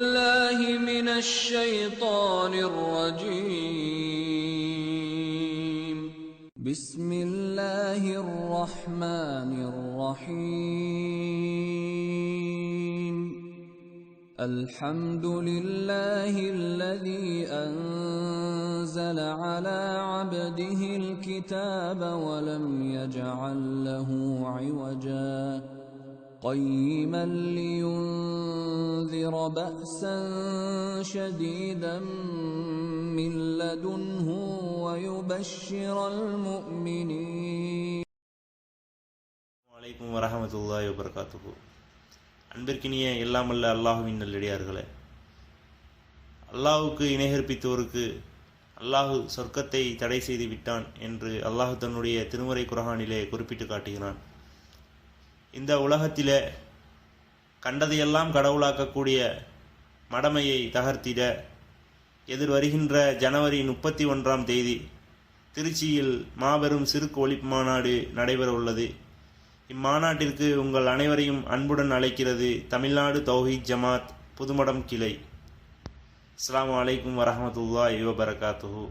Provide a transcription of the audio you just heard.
الله من الشيطان الرجيم. بسم الله الرحمن الرحيم. الحمد لله الذي أنزل على عبده الكتاب ولم يجعل له عوجا. قيما لينذر بأسا شديدا من لدنه ويبشر المؤمنين வலைக்கும் வரஹமத்துல்லாஹி வபரகாத்துஹு அன்பிற்கினிய எல்லாமல்ல அல்லாஹுவின் நல்லடியார்களே அல்லாஹுக்கு இணைகற்பித்தோருக்கு அல்லாஹு சொர்க்கத்தை தடை செய்து விட்டான் என்று அல்லாஹ் தன்னுடைய திருமுறை குர்ஆனிலே குறிப்பிட்டு காட்டுகிறான் இந்த உலகத்திலே கண்டதையெல்லாம் கடவுளாக்கக்கூடிய மடமையை தகர்த்திட எதிர் வருகின்ற ஜனவரி முப்பத்தி ஒன்றாம் தேதி திருச்சியில் மாபெரும் சிறுக்கு ஒழிப்பு மாநாடு நடைபெற உள்ளது. இம்மாநாட்டிற்கு உங்கள் அனைவரையும் அன்புடன் அழைக்கிறது தமிழ்நாடு தௌஹீத் ஜமாத் புதுமடம் கிளை. அஸ்ஸலாமு அலைக்கும் வரஹமத்துல்லாஹி வபரகாத்துஹு.